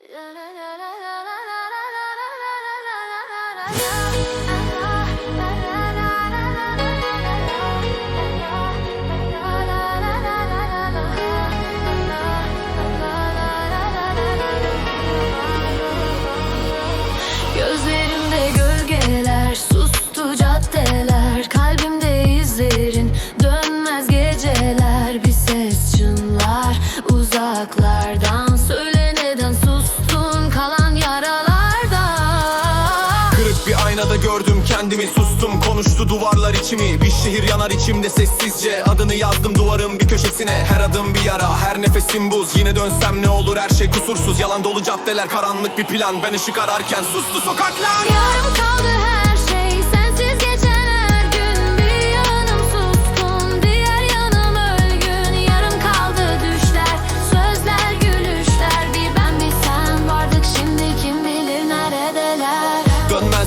Gözlerimde gölgeler sustu caddeler Kalbimde izlerin dönmez geceler. Bir ses çınlar uzaklardan aynada gördüm kendimi sustum. Konuştu duvarlar içimi. Bir şehir yanar içimde sessizce. Adını yazdım duvarın bir köşesine. Her adım bir yara her nefesim buz. Yine dönsem ne olur? Her şey kusursuz. Yalan dolu caddeler karanlık bir plan. Ben ışık ararken sustu sokaklar. Yarım kaldı her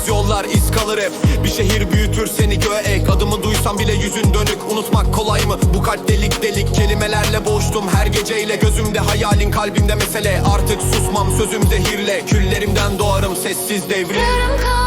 Dönmez yollar iz kalır hep. Bir şehir büyütür seni göğe ek. Adımı duysam bile yüzün dönük. Unutmak kolay mı? Bu kalp delik delik. Kelimelerle boğuştum her geceyle. Gözümde hayalin kalbimde mesele. Artık susmam sözüm zehirle Küllerimden doğarım sessiz devrim. Yarım kaldı